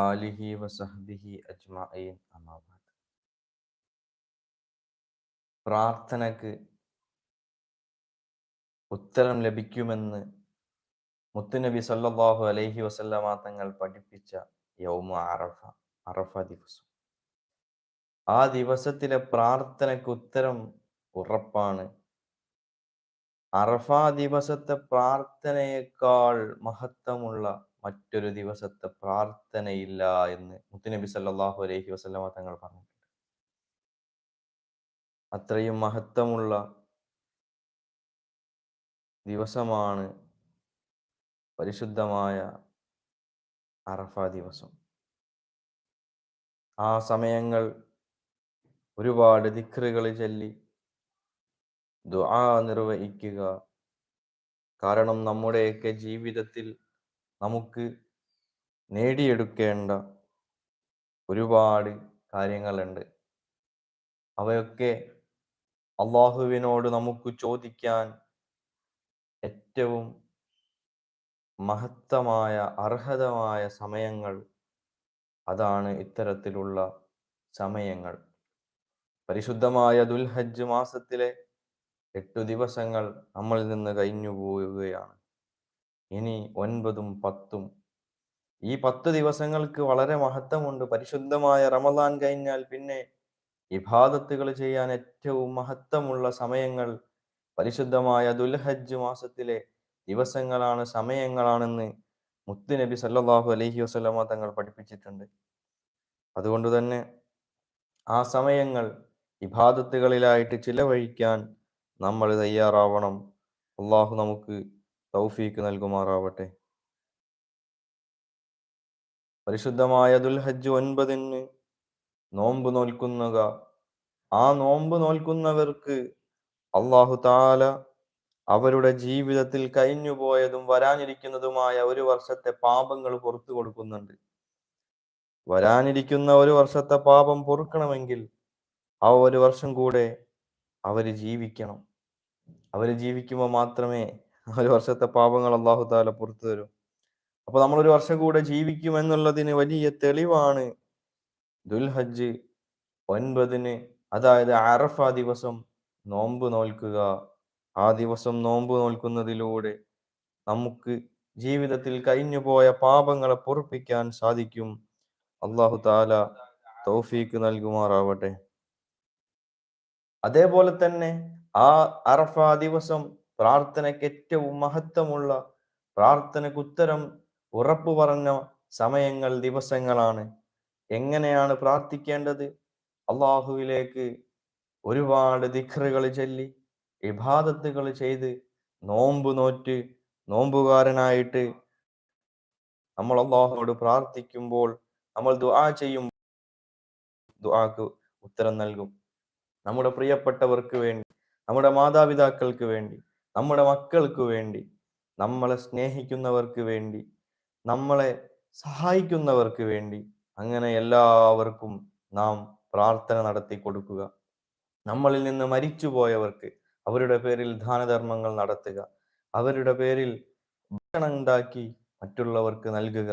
ആലിഹി പ്രാർത്ഥനക്ക് ഉത്തരം ലഭിക്കുമെന്ന് മുത്തുനബി സല്ലാഹു അലൈഹി വസല്ലമ തങ്ങൾ പഠിപ്പിച്ച യൗമു അറഫ അറഫ ദിവസം. ആ ദിവസത്തിലെ പ്രാർത്ഥനക്ക് ഉത്തരം ഉറപ്പാണ്. അറഫ ദിവസത്തെ പ്രാർത്ഥനയേക്കാൾ മഹത്വമുള്ള മറ്റൊരു ദിവസത്തെ പ്രാർത്ഥനയില്ല എന്ന് മുത്തുനബി സല്ലാഹു അലൈഹി വസല്ലമ തങ്ങൾ പറഞ്ഞിട്ടുണ്ട്. അത്രയും മഹത്വമുള്ള ദിവസമാണ് പരിശുദ്ധമായ അറഫ ദിവസം. ആ സമയങ്ങൾ ഒരുപാട് ദിക്റുകൾ ചൊല്ലി ദുആ നിർവഹിക്കുക. കാരണം നമ്മുടെയൊക്കെ ജീവിതത്തിൽ നമുക്ക് നേടിയെടുക്കേണ്ട ഒരുപാട് കാര്യങ്ങളുണ്ട്. അവയൊക്കെ അള്ളാഹുവിനോട് നമുക്ക് ചോദിക്കാൻ ഏറ്റവും മഹത്തമായ അർഹതമായ സമയങ്ങൾ അതാണ് ഇത്തരത്തിലുള്ള സമയങ്ങൾ. പരിശുദ്ധമായ ദുൽഹജ്ജ് മാസത്തിലെ എട്ടു ദിവസങ്ങൾ നമ്മളിൽ നിന്ന് കഴിഞ്ഞു പോവുകയാണ്. ഇനി ഒൻപതും പത്തും. ഈ പത്ത് ദിവസങ്ങൾക്ക് വളരെ മഹത്വമുണ്ട്. പരിശുദ്ധമായ റമദാൻ കഴിഞ്ഞാൽ പിന്നെ ഇബാദത്തുകൾ ചെയ്യാൻ ഏറ്റവും മഹത്വമുള്ള സമയങ്ങൾ പരിശുദ്ധമായ ദുൽഹജ്ജ് മാസത്തിലെ ദിവസങ്ങളാണ് സമയങ്ങളാണെന്ന് മുത്തുനബി സല്ലാഹു അലഹി വസ്ലമ തങ്ങൾ പഠിപ്പിച്ചിട്ടുണ്ട്. അതുകൊണ്ട് തന്നെ ആ സമയങ്ങൾ ഇബാദത്തുകളിലായിട്ട് ചിലവഴിക്കാൻ നമ്മൾ തയ്യാറാവണം. അള്ളാഹു നമുക്ക് തൗഫീക്ക് നൽകുമാറാവട്ടെ. പരിശുദ്ധമായ ദുൽഹജ്ജ് ഒൻപതിന് നോമ്പ് നോൽക്കുന്നക. ആ നോമ്പ് നോൽക്കുന്നവർക്ക് അള്ളാഹു താല അവരുടെ ജീവിതത്തിൽ കഴിഞ്ഞുപോയതും വരാനിരിക്കുന്നതുമായ ഒരു വർഷത്തെ പാപങ്ങൾ പുറത്തു കൊടുക്കുന്നുണ്ട്. വരാനിരിക്കുന്ന ഒരു വർഷത്തെ പാപം പൊറുക്കണമെങ്കിൽ ആ ഒരു വർഷം കൂടെ അവർ ജീവിക്കണം. അവർ ജീവിക്കുമ്പോൾ മാത്രമേ ഒരു വർഷത്തെ പാപങ്ങൾ അള്ളാഹു താല പുറത്തു തരും. അപ്പൊ നമ്മൾ ഒരു വർഷം കൂടെ ജീവിക്കും എന്നുള്ളതിന് വലിയ തെളിവാണ് ദുൽഹജ്ജ് ഒൻപതിന് അതായത് അറഫ ദിവസം നോമ്പ് നോൽക്കുക. ആ ദിവസം നോമ്പ് നോൽക്കുന്നതിലൂടെ നമുക്ക് ജീവിതത്തിൽ കഴിഞ്ഞുപോയ പാപങ്ങളെ പൊറുപ്പിക്കാൻ സാധിക്കും. അള്ളാഹു താല തൗഫീക്ക് നൽകുമാറാവട്ടെ. അതേപോലെ തന്നെ ആ അറഫ ദിവസം പ്രാർത്ഥനയ്ക്ക് ഏറ്റവും മഹത്വമുള്ള പ്രാർത്ഥനയ്ക്ക് ഉത്തരം ഉറപ്പു പറഞ്ഞ സമയങ്ങൾ ദിവസങ്ങളാണ്. എങ്ങനെയാണ് പ്രാർത്ഥിക്കേണ്ടത്? അള്ളാഹുവിലേക്ക് ഒരുപാട് ദിഖറുകൾ ചൊല്ലി ഇബാദത്തുകൾ ചെയ്ത് നോമ്പ് നോറ്റ് നോമ്പുകാരനായിട്ട് നമ്മൾ അള്ളാഹുവോട് പ്രാർത്ഥിക്കുമ്പോൾ നമ്മൾ ദുആ ചെയ്യും ദുആക്ക് ഉത്തരം നൽകും. നമ്മുടെ പ്രിയപ്പെട്ടവർക്ക് വേണ്ടി നമ്മുടെ മാതാപിതാക്കൾക്ക് വേണ്ടി നമ്മുടെ മക്കൾക്ക് വേണ്ടി നമ്മളെ സ്നേഹിക്കുന്നവർക്ക് വേണ്ടി നമ്മളെ സഹായിക്കുന്നവർക്ക് വേണ്ടി അങ്ങനെ എല്ലാവർക്കും നാം പ്രാർത്ഥന നടത്തി കൊടുക്കുക. നമ്മളിൽ നിന്ന് മരിച്ചുപോയവർക്ക് അവരുടെ പേരിൽ ദാനധർമ്മങ്ങൾ നടത്തുക. അവരുടെ പേരിൽ ഭക്ഷണം ഉണ്ടാക്കി മറ്റുള്ളവർക്ക് നൽകുക.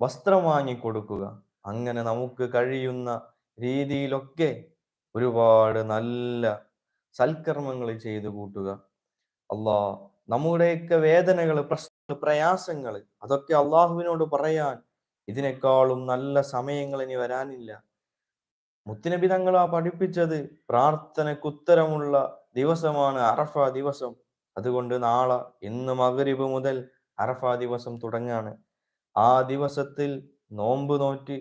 വസ്ത്രം വാങ്ങിക്കൊടുക്കുക അങ്ങനെ നമുക്ക് കഴിയുന്ന രീതിയിലൊക്കെ ഒരുപാട് നല്ല സൽക്കർമ്മങ്ങൾ ചെയ്തു കൂട്ടുക. അള്ളാ നമ്മുടെയൊക്കെ വേദനകൾ പ്രശ്നങ്ങൾ പ്രയാസങ്ങൾ അതൊക്കെ അള്ളാഹുവിനോട് പറയാൻ ഇതിനേക്കാളും നല്ല സമയങ്ങൾ ഇനി വരാനില്ല. തങ്ങൾ ആ പഠിപ്പിച്ചത് പ്രാർത്ഥനക്കുത്തരമുള്ള ദിവസമാണ് അറഫ ദിവസം. അതുകൊണ്ട് നാളെ ഇന്ന് മകരിബ് മുതൽ അറഫ ദിവസം തുടങ്ങാണ്. ആ ദിവസത്തിൽ നോമ്പ് നോറ്റ്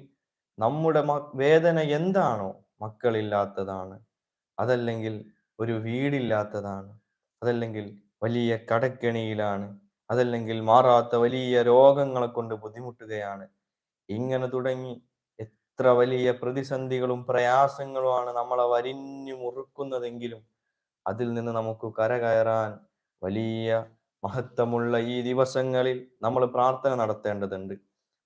നമ്മുടെ വേദന എന്താണോ മക്കളില്ലാത്തതാണ്. അതല്ലെങ്കിൽ ഒരു വീടില്ലാത്തതാണ്. അതല്ലെങ്കിൽ വലിയ കടക്കെണിയിലാണ്. അതല്ലെങ്കിൽ മാറാത്ത വലിയ രോഗങ്ങളെ കൊണ്ട് ബുദ്ധിമുട്ടുകയാണ്. ഇങ്ങനെ തുടങ്ങി എത്ര വലിയ പ്രതിസന്ധികളും പ്രയാസങ്ങളുമാണ് നമ്മളെ വരിഞ്ഞു മുറുക്കുന്നതെങ്കിലും അതിൽ നിന്ന് നമുക്ക് കരകയറാൻ വലിയ മഹത്വമുള്ള ഈ ദിവസങ്ങളിൽ നമ്മൾ പ്രാർത്ഥന നടത്തേണ്ടതുണ്ട്.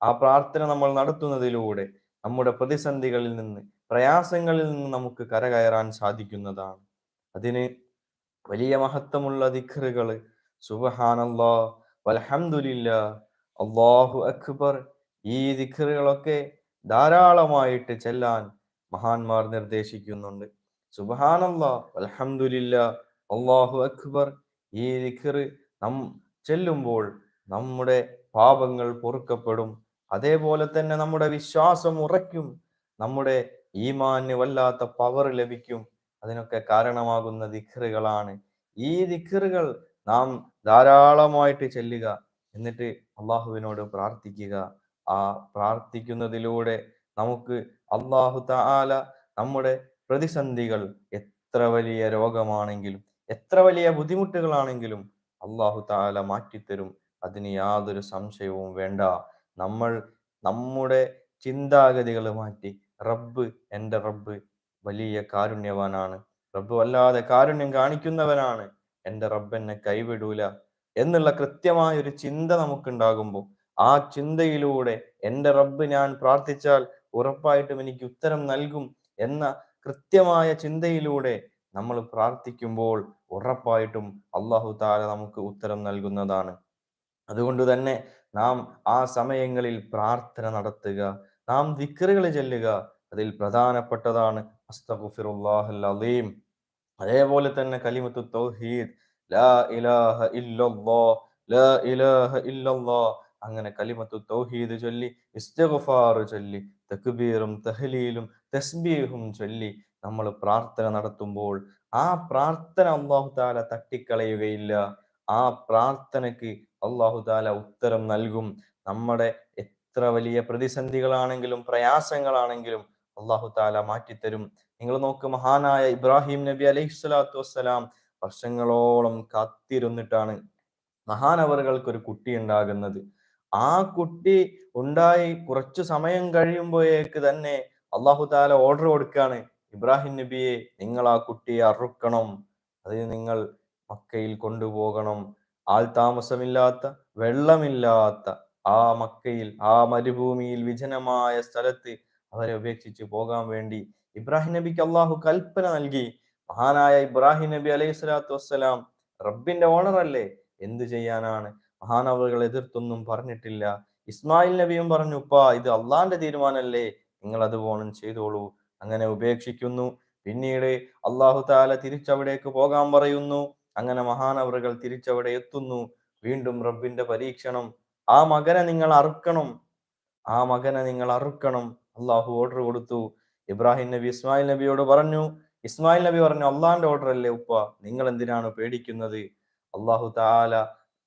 ആ പ്രാർത്ഥന നമ്മൾ നടത്തുന്നതിലൂടെ നമ്മുടെ പ്രതിസന്ധികളിൽ നിന്ന് പ്രയാസങ്ങളിൽ നിന്ന് നമുക്ക് കരകയറാൻ സാധിക്കുന്നതാണ്. അതിന് വലിയ മഹത്വമുള്ള ദിഖറുകൾ സുബഹാനല്ലോ വൽഹംദുലില്ല അള്ളാഹു അക്ബർ. ഈ ദിഖറുകളൊക്കെ ധാരാളമായിട്ട് ചെല്ലാൻ മഹാന്മാർ നിർദ്ദേശിക്കുന്നുണ്ട്. സുബഹാനല്ലോ അൽഹംദുലില്ല അള്ളാഹു അക്ബർ. ഈ ദിഖറ് നം ചെല്ലുമ്പോൾ നമ്മുടെ പാപങ്ങൾ പൊറുക്കപ്പെടും. അതേപോലെ തന്നെ നമ്മുടെ വിശ്വാസം ഉറയ്ക്കും. നമ്മുടെ ഈമാന് വല്ലാത്ത പവർ ലഭിക്കും. അതിനൊക്കെ കാരണമാകുന്ന ദിഖറുകളാണ്. ഈ ദിഖറുകൾ നാം ധാരാളമായിട്ട് ചെല്ലുക. എന്നിട്ട് അള്ളാഹുവിനോട് പ്രാർത്ഥിക്കുക. ആ പ്രാർത്ഥിക്കുന്നതിലൂടെ നമുക്ക് അള്ളാഹു താല നമ്മുടെ പ്രതിസന്ധികൾ എത്ര വലിയ രോഗമാണെങ്കിലും എത്ര വലിയ ബുദ്ധിമുട്ടുകളാണെങ്കിലും അള്ളാഹു താല മാറ്റിത്തരും. അതിന് യാതൊരു സംശയവും വേണ്ട. നമ്മൾ നമ്മുടെ ചിന്താഗതികൾ മാറ്റി. റബ്ബ് എന്റെ റബ്ബ് വലിയ കാരുണ്യവാനാണ്. റബ്ബ് വല്ലാതെ കാരുണ്യം കാണിക്കുന്നവനാണ്. എന്റെ റബ്ബ് എന്നെ കൈവിടൂല എന്നുള്ള കൃത്യമായ ഒരു ചിന്ത നമുക്കുണ്ടാകുമ്പോൾ ആ ചിന്തയിലൂടെ എന്റെ റബ്ബ് ഞാൻ പ്രാർത്ഥിച്ചാൽ ഉറപ്പായിട്ടും എനിക്ക് ഉത്തരം നൽകും എന്ന കൃത്യമായ ചിന്തയിലൂടെ നമ്മൾ പ്രാർത്ഥിക്കുമ്പോൾ ഉറപ്പായിട്ടും അള്ളാഹു താല നമുക്ക് ഉത്തരം നൽകുന്നതാണ്. അതുകൊണ്ട് തന്നെ നാം ആ സമയങ്ങളിൽ പ്രാർത്ഥന നടത്തുക നാം ദിക്കറുകൾ ചെല്ലുക. അതിൽ പ്രധാനപ്പെട്ടതാണ് അസ്തഗുഫിറുല്ലാഹൽ അലീം അതേപോലെ തന്നെ കലിമത്തു തൗഹീദ് ലാ ഇലാഹ ഇല്ലല്ലാഹ് ലാ ഇലാഹ ഇല്ലല്ലാഹ് അങ്ങനെ കലിമത്തു തൗഹീദ് ചൊല്ലി ഇസ്തിഗ്ഫാർ ചൊല്ലി തക്ബീറും തഹ്ലീലും തസ്ബീഹും ചൊല്ലി നമ്മൾ പ്രാർത്ഥന നടത്തുമ്പോൾ ആ പ്രാർത്ഥന അള്ളാഹു താല തട്ടിക്കളയുകയില്ല. ആ പ്രാർത്ഥനയ്ക്ക് അള്ളാഹു താല ഉത്തരം നൽകും. നമ്മുടെ എത്ര വലിയ പ്രതിസന്ധികളാണെങ്കിലും പ്രയാസങ്ങളാണെങ്കിലും അള്ളാഹു താല മാറ്റിത്തരും. നിങ്ങൾ നോക്ക് മഹാനായ ഇബ്രാഹിം നബി അലൈഹി സ്വലാത്തു വസ്സലാം വർഷങ്ങളോളം കാത്തിരുന്നിട്ടാണ് മഹാനവറുകൾക്ക് ഒരു കുട്ടി ഉണ്ടാകുന്നത്. ആ കുട്ടി ഉണ്ടായി കുറച്ചു സമയം കഴിയുമ്പോഴേക്ക് തന്നെ അള്ളാഹു താല ഓർഡർ കൊടുക്കുകയാണ് ഇബ്രാഹിം നബിയെ നിങ്ങൾ ആ കുട്ടിയെ അറുക്കണം അത് നിങ്ങൾ മക്കയിൽ കൊണ്ടുപോകണം. ആൾ താമസമില്ലാത്ത വെള്ളമില്ലാത്ത ആ മക്കയിൽ ആ മരുഭൂമിയിൽ വിജനമായ സ്ഥലത്ത് അവരെ ഉപേക്ഷിച്ച് പോകാൻ വേണ്ടി ഇബ്രാഹിം നബിക്ക് അള്ളാഹു കൽപ്പന നൽകി. മഹാനായ ഇബ്രാഹിം നബി അലൈഹി സ്വലാത്തു വസ്സലാം റബ്ബിന്റെ ഓണർ അല്ലേ? എന്തു ചെയ്യാനാണ്? മഹാനവറുകൾ എതിർത്തൊന്നും പറഞ്ഞിട്ടില്ല. ഇസ്മായിൽ നബിയും പറഞ്ഞു ഉപ്പാ ഇത് അള്ളാന്റെ തീരുമാനമല്ലേ? നിങ്ങൾ അത് പോണം ചെയ്തോളൂ. അങ്ങനെ ഉപേക്ഷിക്കുന്നു. പിന്നീട് അള്ളാഹു താല തിരിച്ചവിടേക്ക് പോകാൻ പറയുന്നു. അങ്ങനെ മഹാനവറുകൾ തിരിച്ചവിടെ എത്തുന്നു. വീണ്ടും റബ്ബിന്റെ പരീക്ഷണം. ആ മകനെ നിങ്ങൾ അറുക്കണം. ആ മകനെ നിങ്ങൾ അറുക്കണം. അള്ളാഹു ഓർഡർ കൊടുത്തു. ഇബ്രാഹിം നബി ഇസ്മായിൽ നബിയോട് പറഞ്ഞു ഇസ്മായിൽ നബി പറഞ്ഞു അള്ളാഹിന്റെ ഓർഡർ അല്ലേ ഉപ്പ നിങ്ങൾ എന്തിനാണ് പേടിക്കുന്നത്? അള്ളാഹു താല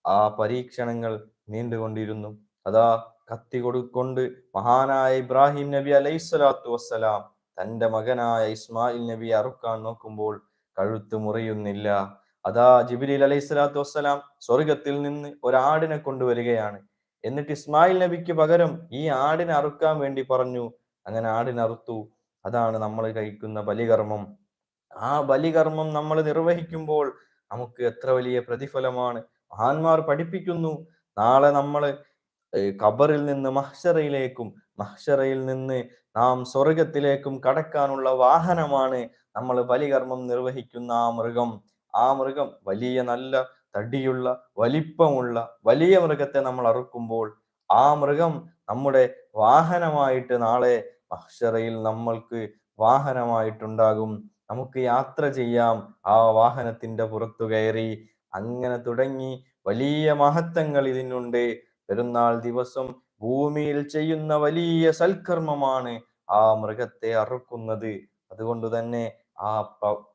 ആ പരീക്ഷണങ്ങൾ നീണ്ടുകൊണ്ടിരുന്നു. അതാ കത്തി കൊടുക്കൊണ്ട് മഹാനായ ഇബ്രാഹിം നബി അലൈഹി സ്വലാത്തു വസ്സലാം തന്റെ മകനായ ഇസ്മായിൽ നബി അറുക്കാൻ നോക്കുമ്പോൾ കഴുത്ത് മുറിയുന്നില്ല. അതാ ജിബിലി അലൈഹി സ്വലാത്തു വസ്സലാം സ്വർഗത്തിൽ നിന്ന് ഒരാടിനെ കൊണ്ടുവരികയാണ്. എന്നിട്ട് ഇസ്മായിൽ നബിക്ക് പകരം ഈ ആടിനെ അറുക്കാൻ വേണ്ടി പറഞ്ഞു. അങ്ങനെ ആടിനെ അറുത്തു. അതാണ് നമ്മൾ കഴിക്കുന്ന ബലികർമ്മം. ആ ബലികർമ്മം നമ്മൾ നിർവഹിക്കുമ്പോൾ നമുക്ക് എത്ര വലിയ പ്രതിഫലമാണ്. മഹാന്മാർ പഠിപ്പിക്കുന്നു. നാളെ നമ്മൾ ഖബറിൽ നിന്ന് മഹ്ഷറയിലേക്കും മഹ്ഷറയിൽ നിന്ന് നാം സ്വർഗത്തിലേക്കും കടക്കാനുള്ള വാഹനമാണ് നമ്മൾ ബലികർമ്മം നിർവഹിക്കുന്ന ആ മൃഗം. ആ മൃഗം വലിയ നല്ല തടിയുള്ള വലിപ്പമുള്ള വലിയ മൃഗത്തെ നമ്മൾ അറുക്കുമ്പോൾ ആ മൃഗം നമ്മുടെ വാഹനമായിട്ട് നാളെ മഹ്ഷറയിൽ നമ്മൾക്ക് വാഹനമായിട്ടുണ്ടാകും. നമുക്ക് യാത്ര ചെയ്യാം. ആ വാഹനത്തിന്റെ പുറത്തു കയറി അങ്ങനെ തുടങ്ങി വലിയ മഹത്വങ്ങൾ ഇതിനുണ്ട്. പെരുന്നാൾ ദിവസം ഭൂമിയിൽ ചെയ്യുന്ന വലിയ സൽക്കർമ്മമാണ് ആ മൃഗത്തെ അറുക്കുന്നത്. അതുകൊണ്ട് തന്നെ ആ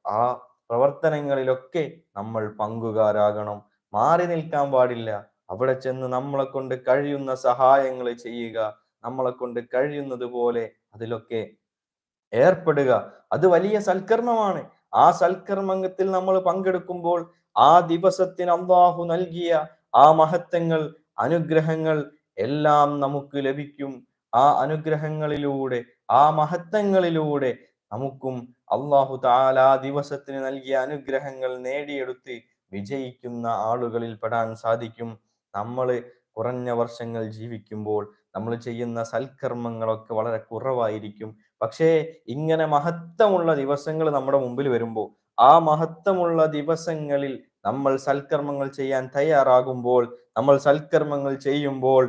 ആ പ്രവർത്തനങ്ങളിലൊക്കെ നമ്മൾ പങ്കുകാരാകണം. മാറി നിൽക്കാൻ പാടില്ല. അവിടെ ചെന്ന് നമ്മളെ കൊണ്ട് കഴിയുന്ന സഹായങ്ങൾ ചെയ്യുക നമ്മളെ കൊണ്ട് കഴിയുന്നത് പോലെ അതിലൊക്കെ ഏർപ്പെടുക. അത് വലിയ സൽക്കർമ്മമാണ്. ആ സൽക്കർമ്മത്തിൽ നമ്മൾ പങ്കെടുക്കുമ്പോൾ ആ ദിവസത്തിന് അള്ളാഹു നൽകിയ ആ മഹത്വങ്ങൾ അനുഗ്രഹങ്ങൾ എല്ലാം നമുക്ക് ലഭിക്കും. ആ അനുഗ്രഹങ്ങളിലൂടെ ആ മഹത്വങ്ങളിലൂടെ നമുക്കും അള്ളാഹു താല ദിവസത്തിന് നൽകിയ അനുഗ്രഹങ്ങൾ നേടിയെടുത്ത് വിജയിക്കുന്ന ആളുകളിൽ പെടാൻ സാധിക്കും. നമ്മൾ കുറഞ്ഞ വർഷങ്ങൾ ജീവിക്കുമ്പോൾ നമ്മൾ ചെയ്യുന്ന സൽക്കർമ്മങ്ങളൊക്കെ വളരെ കുറവായിരിക്കും. പക്ഷേ ഇങ്ങനെ മഹത്വമുള്ള ദിവസങ്ങൾ നമ്മുടെ മുമ്പിൽ വരുമ്പോൾ ആ മഹത്വമുള്ള ദിവസങ്ങളിൽ നമ്മൾ സൽക്കർമ്മങ്ങൾ ചെയ്യാൻ തയ്യാറാകുമ്പോൾ നമ്മൾ സൽക്കർമ്മങ്ങൾ ചെയ്യുമ്പോൾ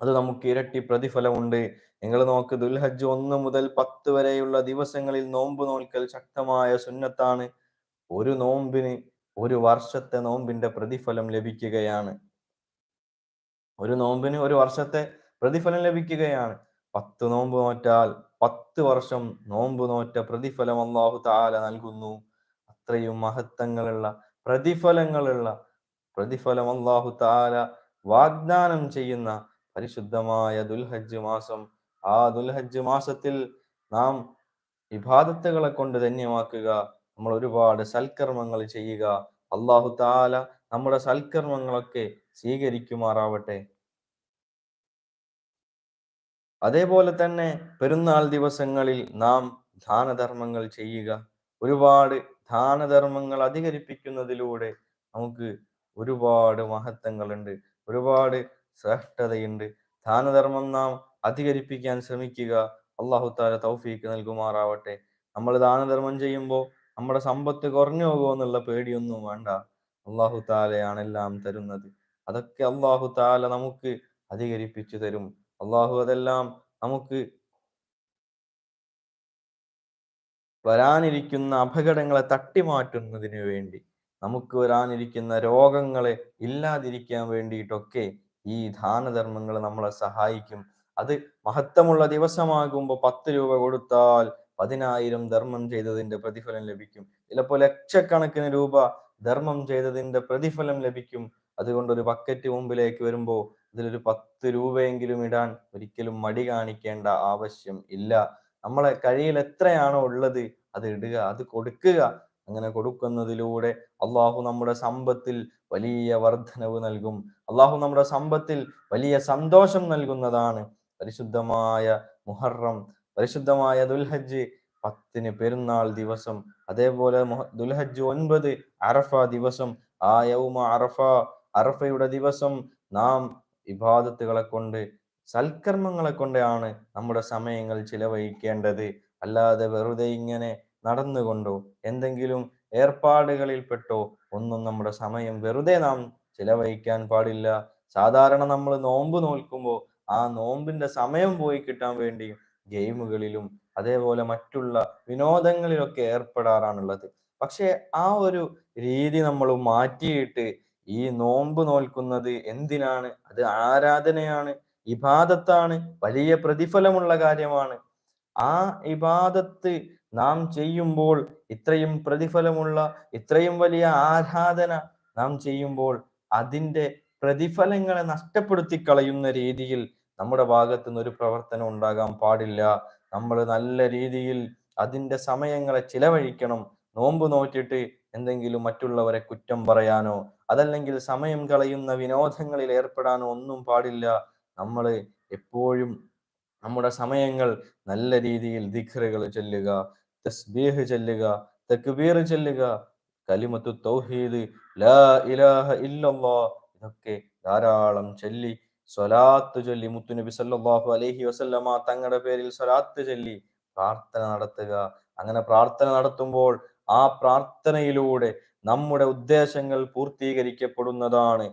അത് നമുക്ക് ഇരട്ടി പ്രതിഫലമുണ്ട്. നിങ്ങൾ നോക്ക് ദുൽഹജ്ജ് ഒന്ന് മുതൽ പത്ത് വരെയുള്ള ദിവസങ്ങളിൽ നോമ്പ് നോൽക്കൽ ശക്തമായ സുന്നത്താണ്. ഒരു നോമ്പിന് ഒരു വർഷത്തെ നോമ്പിന്റെ പ്രതിഫലം ലഭിക്കുകയാണ്. ഒരു നോമ്പിന് ഒരു വർഷത്തെ പ്രതിഫലം ലഭിക്കുകയാണ്. പത്ത് നോമ്പ് നോറ്റാൽ പത്ത് വർഷം നോമ്പ് നോറ്റ പ്രതിഫലം അള്ളാഹു താല നൽകുന്നു. അത്രയും മഹത്വങ്ങളുള്ള പ്രതിഫലങ്ങളുള്ള പ്രതിഫലം അള്ളാഹു താല വാഗ്ദാനം ചെയ്യുന്ന പരിശുദ്ധമായ ദുൽഹജ്ജ് മാസം ആ ദുൽഹജ്ജ് മാസത്തിൽ നാം വിഭാദത്തുകളെ കൊണ്ട് ധന്യമാക്കുക. നമ്മൾ ഒരുപാട് സൽക്കർമ്മങ്ങൾ ചെയ്യുക. അള്ളാഹു താല നമ്മുടെ സൽക്കർമ്മങ്ങളൊക്കെ സ്വീകരിക്കുമാറാവട്ടെ. അതേപോലെ തന്നെ പെരുന്നാൾ ദിവസങ്ങളിൽ നാം ദാനധർമ്മങ്ങൾ ചെയ്യുക. ഒരുപാട് ദാനധർമ്മങ്ങൾ അധികരിപ്പിക്കുന്നതിലൂടെ നമുക്ക് ഒരുപാട് മഹത്വങ്ങളുണ്ട്. ഒരുപാട് ശ്രേഷ്ഠതയുണ്ട്. ദാനധർമ്മം നാം അധികരിപ്പിക്കാൻ ശ്രമിക്കുക. അള്ളാഹു താല തൗഫീക്ക് നൽകുമാറാവട്ടെ. നമ്മൾ ദാനധർമ്മം ചെയ്യുമ്പോൾ നമ്മുടെ സമ്പത്ത് കുറഞ്ഞു പോകുമോ എന്നുള്ള പേടിയൊന്നും വേണ്ട. അള്ളാഹു താലയാണ് എല്ലാം തരുന്നത്. അതൊക്കെ അള്ളാഹു താല നമുക്ക് അധികരിപ്പിച്ചു തരും. അള്ളാഹു അതെല്ലാം നമുക്ക് വരാനിരിക്കുന്ന അപകടങ്ങളെ തട്ടിമാറ്റുന്നതിന് വേണ്ടി നമുക്ക് വരാനിരിക്കുന്ന രോഗങ്ങളെ ഇല്ലാതിരിക്കാൻ വേണ്ടിയിട്ടൊക്കെ ഈ ദാനധർമ്മങ്ങൾ നമ്മളെ സഹായിക്കും. അത് മഹത്വമുള്ള ദിവസമാകുമ്പോൾ പത്ത് രൂപ കൊടുത്താൽ പതിനായിരം ധർമ്മം ചെയ്തതിന്റെ പ്രതിഫലം ലഭിക്കും. ചിലപ്പോൾ ലക്ഷക്കണക്കിന് രൂപ ധർമ്മം ചെയ്തതിന്റെ പ്രതിഫലം ലഭിക്കും. അതുകൊണ്ട് ഒരു ബക്കറ്റ് മുമ്പിലേക്ക് വരുമ്പോൾ ഇതിലൊരു പത്ത് രൂപയെങ്കിലും ഇടാൻ ഒരിക്കലും മടി കാണിക്കേണ്ട ആവശ്യം ഇല്ല. നമ്മളെ കഴിയിൽ എത്രയാണോ ഉള്ളത് അത് ഇടുക അത് കൊടുക്കുക. അങ്ങനെ കൊടുക്കുന്നതിലൂടെ അള്ളാഹു നമ്മുടെ സമ്പത്തിൽ വലിയ വർധനവ് നൽകും. അള്ളാഹു നമ്മുടെ സമ്പത്തിൽ വലിയ സന്തോഷം നൽകുന്നതാണ്. പരിശുദ്ധമായ മുഹറം പരിശുദ്ധമായ ദുൽഹജ്ജ് പത്തിന് പെരുന്നാൾ ദിവസം അതേപോലെ ദുൽഹജ്ജ് ഒൻപത് അറഫ ദിവസം ആ യൗമ അറഫ അറഫയുടെ ദിവസം നാം ഇബാദത്തുകളെ കൊണ്ട് സൽക്കർമ്മങ്ങളെ കൊണ്ടാണ് നമ്മുടെ സമയങ്ങൾ ചിലവഴിക്കേണ്ടത്. അല്ലാതെ വെറുതെ ഇങ്ങനെ നടന്നുകൊണ്ടോ എന്തെങ്കിലും ഏർപ്പാടുകളിൽപ്പെട്ടോ ഒന്നും നമ്മുടെ സമയം വെറുതെ നാം ചിലവഴിക്കാൻ പാടില്ല. സാധാരണ നമ്മൾ നോമ്പ് നോൽക്കുമ്പോൾ ആ നോമ്പിന്റെ സമയം പോയി കിട്ടാൻ വേണ്ടി ഗെയിമുകളിലും അതേപോലെ മറ്റുള്ള വിനോദങ്ങളിലൊക്കെ ഏർപ്പെടാറാണുള്ളത്. പക്ഷേ ആ ഒരു രീതി നമ്മൾ മാറ്റിയിട്ട് ഈ നോമ്പ് നോൽക്കുന്നത് എന്തിനാണ്? അത് ആരാധനയാണ്? ഇബാദത്താണ്? വലിയ പ്രതിഫലമുള്ള കാര്യമാണ്. ആ ഇബാദത്ത് നാം ചെയ്യുമ്പോൾ ഇത്രയും പ്രതിഫലമുള്ള ഇത്രയും വലിയ ആരാധന നാം ചെയ്യുമ്പോൾ അതിന്റെ പ്രതിഫലങ്ങളെ നഷ്ടപ്പെടുത്തി കളയുന്ന രീതിയിൽ നമ്മുടെ ഭാഗത്തു നിന്ന് ഒരു പ്രവർത്തനം ഉണ്ടാകാൻ പാടില്ല. നമ്മൾ നല്ല രീതിയിൽ അതിന്റെ സമയങ്ങളെ ചിലവഴിക്കണം. നോമ്പ് നോക്കിയിട്ട് എന്തെങ്കിലും മറ്റുള്ളവരെ കുറ്റം പറയാനോ അതല്ലെങ്കിൽ സമയം കളയുന്ന വിനോദങ്ങളിൽ ഏർപ്പെടാനോ ഒന്നും പാടില്ല. നമ്മൾ എപ്പോഴും നമ്മുടെ സമയങ്ങൾ നല്ല രീതിയിൽ ദിഖറുകൾ ചൊല്ലുക തസ്ബീഹ് ചൊല്ലുക തക്ബീർ ചൊല്ലുക കലിമത്തു തൗഹീദ് ലാ ഇലാഹ ഇല്ലല്ലാഹ് ഇതൊക്കെ ധാരാളം ചൊല്ലി സ്വലാത്ത് ചൊല്ലി മുത്തുനബി സല്ലാഹു അലഹി വസല്ലമ തങ്ങളുടെ പേരിൽ സ്വലാത്ത് ചൊല്ലി പ്രാർത്ഥന നടത്തുക. അങ്ങനെ പ്രാർത്ഥന നടത്തുമ്പോൾ ആ പ്രാർത്ഥനയിലൂടെ നമ്മുടെ ഉദ്ദേശങ്ങൾ പൂർത്തീകരിക്കപ്പെടുന്നതാണ്.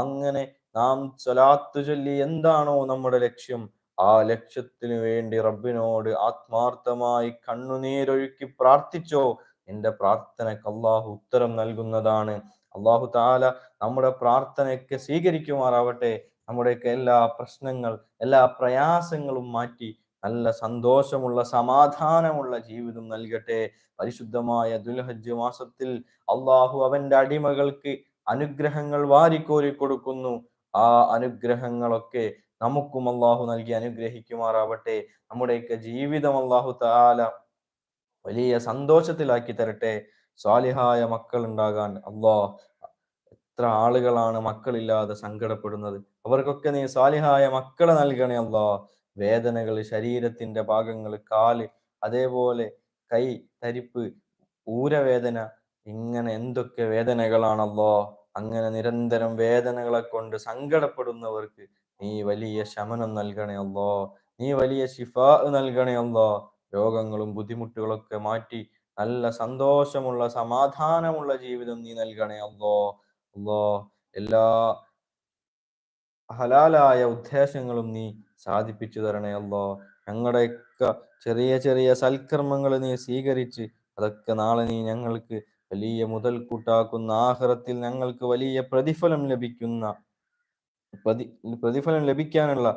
അങ്ങനെ നാം സ്വലാത്ത് ചൊല്ലി എന്താണോ നമ്മുടെ ലക്ഷ്യം ആ ലക്ഷ്യത്തിനു വേണ്ടി റബ്ബിനോട് ആത്മാർത്ഥമായി കണ്ണുനീരൊഴുക്കി പ്രാർത്ഥിച്ചോ എന്റെ പ്രാർത്ഥനയ്ക്ക് അള്ളാഹു ഉത്തരം നൽകുന്നതാണ്. അള്ളാഹു താല നമ്മുടെ പ്രാർത്ഥനയൊക്കെ സ്വീകരിക്കുമാറാവട്ടെ. നമ്മുടെയൊക്കെ എല്ലാ പ്രശ്നങ്ങൾ എല്ലാ പ്രയാസങ്ങളും മാറ്റി നല്ല സന്തോഷമുള്ള സമാധാനമുള്ള ജീവിതം നൽകട്ടെ. പരിശുദ്ധമായ ദുൽഹജ്ജ് മാസത്തിൽ അള്ളാഹു അവന്റെ അടിമകൾക്ക് അനുഗ്രഹങ്ങൾ വാരിക്കോരി കൊടുക്കുന്നു. ആ അനുഗ്രഹങ്ങളൊക്കെ നമുക്കും അള്ളാഹു നൽകി അനുഗ്രഹിക്കുമാറാവട്ടെ. നമ്മുടെയൊക്കെ ജീവിതം അള്ളാഹു താല വലിയ സന്തോഷത്തിലാക്കി തരട്ടെ. സ്വാലിഹായ മക്കൾ ഉണ്ടാകാൻ അള്ളാഹ് എത്ര ആളുകളാണ് മക്കളില്ലാതെ സങ്കടപ്പെടുന്നത്. അവർക്കൊക്കെ നീ സ്വാലിഹായ മക്കളെ നൽകണേ അല്ലോ. വേദനകൾ ശരീരത്തിന്റെ ഭാഗങ്ങൾ കാൽ അതേപോലെ കൈ തരിപ്പ് ഊരവേദന ഇങ്ങനെ എന്തൊക്കെ വേദനകളാണല്ലോ അങ്ങനെ നിരന്തരം വേദനകളെ കൊണ്ട് സങ്കടപ്പെടുന്നവർക്ക് നീ വലിയ ശമനം നൽകണേ അല്ലോ. നീ വലിയ ശിഫ നൽകണേ അല്ലോ. രോഗങ്ങളും ബുദ്ധിമുട്ടുകളൊക്കെ മാറ്റി നല്ല സന്തോഷമുള്ള സമാധാനമുള്ള ജീവിതം നീ നൽകണേ അല്ലോ. അല്ലോ എല്ലാ ഹലാലായ ഉദ്ദേശങ്ങളും നീ സാധിപ്പിച്ചു തരണേ അല്ലോ. ഞങ്ങളുടെയൊക്കെ ചെറിയ ചെറിയ സൽക്കർമ്മങ്ങൾ നീ സ്വീകരിച്ച് അതൊക്കെ നാളെ നീ ഞങ്ങൾക്ക് വലിയ മുതൽക്കൂട്ടാക്കുന്ന ആഹ്റത്തിൽ ഞങ്ങൾക്ക് വലിയ പ്രതിഫലം ലഭിക്കുന്ന പ്രതി പ്രതിഫലം ലഭിക്കാനുള്ള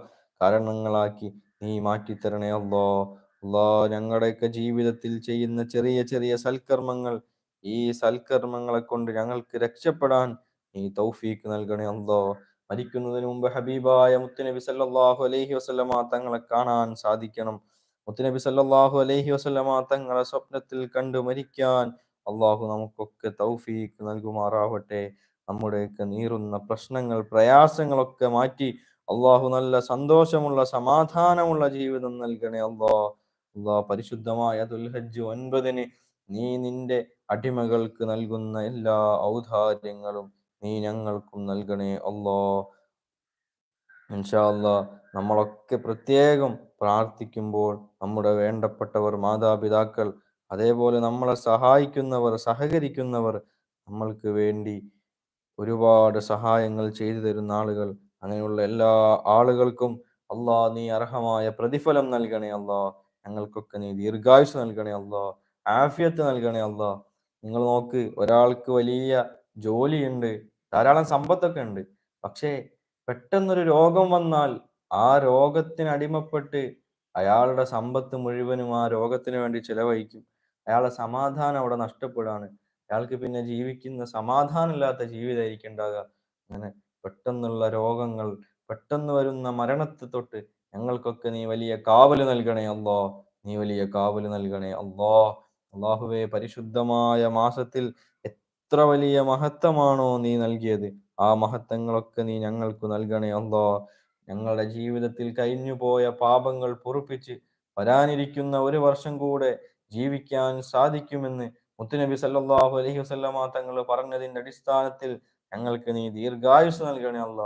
കാരണങ്ങളാക്കി നീ മാറ്റിത്തരണേ അല്ലോ. അല്ലോ ഞങ്ങളുടെയൊക്കെ ജീവിതത്തിൽ ചെയ്യുന്ന ചെറിയ ചെറിയ സൽക്കർമ്മങ്ങൾ ഈ സൽക്കർമ്മങ്ങളെ കൊണ്ട് ഞങ്ങൾക്ക് രക്ഷപ്പെടാൻ നീ തൗഫീക്ക് നൽകണേ അല്ലോ. മരിക്കുന്നതിന് മുമ്പ് ഹബീബായ മുത്തുനബി സല്ലാഹു അലൈഹി വസല്ലമ തങ്ങളെ കാണാൻ സാധിക്കണം. മുത്തുനബി സല്ലാഹു അലൈഹി വസല്ലമ തങ്ങളെ സ്വപ്നത്തിൽ കണ്ടു മരിക്കാൻ അള്ളാഹു നമുക്കൊക്കെ തൗഫീക്ക് നൽകുമാറാവട്ടെ. നമ്മുടെയൊക്കെ നീറുന്ന പ്രശ്നങ്ങൾ പ്രയാസങ്ങളൊക്കെ മാറ്റി അള്ളാഹു നല്ല സന്തോഷമുള്ള സമാധാനമുള്ള ജീവിതം നൽകണേ അള്ളാ. അള്ളാ പരിശുദ്ധമായ ദുൽഹജ്ജ് ഒൻപതിന് നീ നിന്റെ അടിമകൾക്ക് നൽകുന്ന എല്ലാ ഔദാര്യങ്ങളും നീ ഞങ്ങൾക്കും നൽകണേ അല്ലോ. ഇൻഷാ അല്ലാ നമ്മളൊക്കെ പ്രത്യേകം പ്രാർത്ഥിക്കുമ്പോൾ നമ്മുടെ വേണ്ടപ്പെട്ടവർ മാതാപിതാക്കൾ അതേപോലെ നമ്മളെ സഹായിക്കുന്നവർ സഹകരിക്കുന്നവർ നമ്മൾക്ക് വേണ്ടി ഒരുപാട് സഹായങ്ങൾ ചെയ്തു തരുന്ന ആളുകൾ. അങ്ങനെയുള്ള എല്ലാ ആളുകൾക്കും അള്ളാ നീ അർഹമായ പ്രതിഫലം നൽകണേ അള്ളാ ഞങ്ങൾക്കൊക്കെ നീ ദീർഘായുസ് നൽകണേ അള്ളാ ആഫിയത്ത് നൽകണേ അള്ളാ നിങ്ങൾ നോക്ക് ഒരാൾക്ക് വലിയ ജോലിയുണ്ട് ധാരാളം സമ്പത്തൊക്കെ ഉണ്ട് പക്ഷേ പെട്ടെന്നൊരു രോഗം വന്നാൽ ആ രോഗത്തിന് അടിമപ്പെട്ട് അയാളുടെ സമ്പത്ത് മുഴുവനും ആ രോഗത്തിന് വേണ്ടി ചിലവഴിക്കും. അയാളുടെ സമാധാനം അവിടെ നഷ്ടപ്പെടുകയാണ്. അയാൾക്ക് പിന്നെ ജീവിക്കുന്ന സമാധാനമില്ലാത്ത ജീവിതമായിരിക്കും ഉണ്ടാകുക. അങ്ങനെ പെട്ടെന്നുള്ള രോഗങ്ങൾ പെട്ടെന്ന് വരുന്ന മരണത്തെ തൊട്ട് ഞങ്ങൾക്കൊക്കെ നീ വലിയ കാവൽ നൽകണേ അല്ലോ നീ വലിയ കാവൽ നൽകണേ അല്ലോ അള്ളാഹുവെ പരിശുദ്ധമായ മാസത്തിൽ എത്ര വലിയ മഹത്വമാണോ നീ നൽകിയത്? ആ മഹത്വങ്ങളൊക്കെ നീ ഞങ്ങൾക്ക് നൽകണേ അല്ലോ ഞങ്ങളുടെ ജീവിതത്തിൽ കഴിഞ്ഞുപോയ പാപങ്ങൾ പൊറുപ്പിച്ച് വരാനിരിക്കുന്ന ഒരു വർഷം കൂടെ ജീവിക്കാൻ സാധിക്കുമെന്ന് മുത്തുനബി സല്ലല്ലാഹു അലൈഹി വസല്ലമ തങ്ങൾ പറഞ്ഞതിന്റെ അടിസ്ഥാനത്തിൽ ഞങ്ങൾക്ക് നീ ദീർഘായുസ് നൽകണേ അല്ല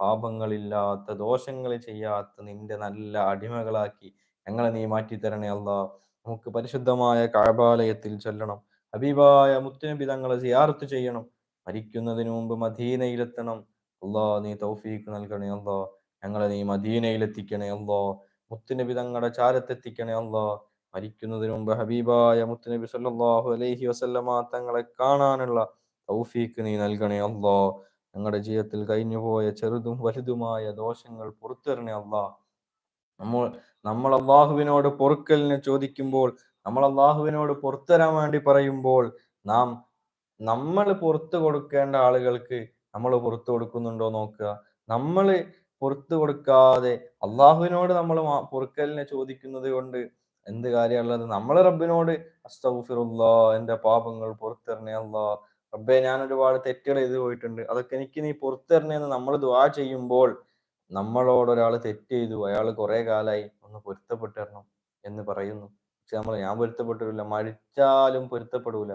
പാപങ്ങളില്ലാത്ത ദോഷങ്ങൾ ചെയ്യാത്ത നിന്റെ നല്ല അടിമകളാക്കി ഞങ്ങളെ നീ മാറ്റിത്തരണേ അല്ല നമുക്ക് പരിശുദ്ധമായ കാബാലയത്തിൽ ചൊല്ലണം. ഹബീബായ മുത്തുനബി തങ്ങളെ സിയാർത്ത് ചെയ്യണം. മരിക്കുന്നതിന് മുമ്പ് മദീനയിലെത്തണം. അള്ളാ നീ തൗഫീഖ് നൽകണേ അല്ലോ ഞങ്ങളെ നീ മദീനയിലെത്തിക്കണേ അല്ലോ മുത്തുനബി തങ്ങളുടെ ചാരത്തെത്തിക്കണേ അല്ലോ മരിക്കുന്നതിന് മുമ്പ് ഹബീബായ മുത്തുനബി സല്ലാഹു അലൈഹി വസല്ലമ തങ്ങളെ കാണാനുള്ള തൗഫീക്ക് നീ നൽകണേ അല്ലോ ഞങ്ങളുടെ ജീവിതത്തിൽ കഴിഞ്ഞുപോയ ചെറുതും വലുതുമായ ദോഷങ്ങൾ പുറത്തിരണേ അല്ലാ നമ്മൾ നമ്മൾ അള്ളാഹുവിനോട് പൊറുക്കലിനെ ചോദിക്കുമ്പോൾ നമ്മൾ അള്ളാഹുവിനോട് പുറത്തരാൻ വേണ്ടി പറയുമ്പോൾ നാം നമ്മൾ പുറത്തു കൊടുക്കേണ്ട ആളുകൾക്ക് നമ്മൾ പുറത്തു കൊടുക്കുന്നുണ്ടോ നോക്കുക. നമ്മൾ പുറത്തു കൊടുക്കാതെ അള്ളാഹുവിനോട് നമ്മൾ പൊറുക്കലിനെ ചോദിക്കുന്നത് കൊണ്ട് എന്ത് കാര്യമുള്ളത് നമ്മൾ റബ്ബിനോട് അസ്തഫിറുല്ലാ എന്റെ പാപങ്ങൾ പുറത്തെറിഞ്ഞേ അല്ലാ റബ്ബെ ഞാൻ ഒരുപാട് തെറ്റുകൾ ചെയ്തു പോയിട്ടുണ്ട്. അതൊക്കെ എനിക്ക് നീ പുറത്തെറിഞ്ഞെന്ന് നമ്മൾ ദുആ ചെയ്യുമ്പോൾ നമ്മളോട് ഒരാൾ തെറ്റ് ചെയ്തു. അയാൾ കുറെ കാലായി ഒന്ന് പൊരുത്തപ്പെട്ടിരണം എന്ന് പറയുന്നു. പക്ഷെ നമ്മൾ ഞാൻ പൊരുത്തപ്പെട്ടിട്ടില്ല. മരിച്ചാലും പൊരുത്തപ്പെടൂല.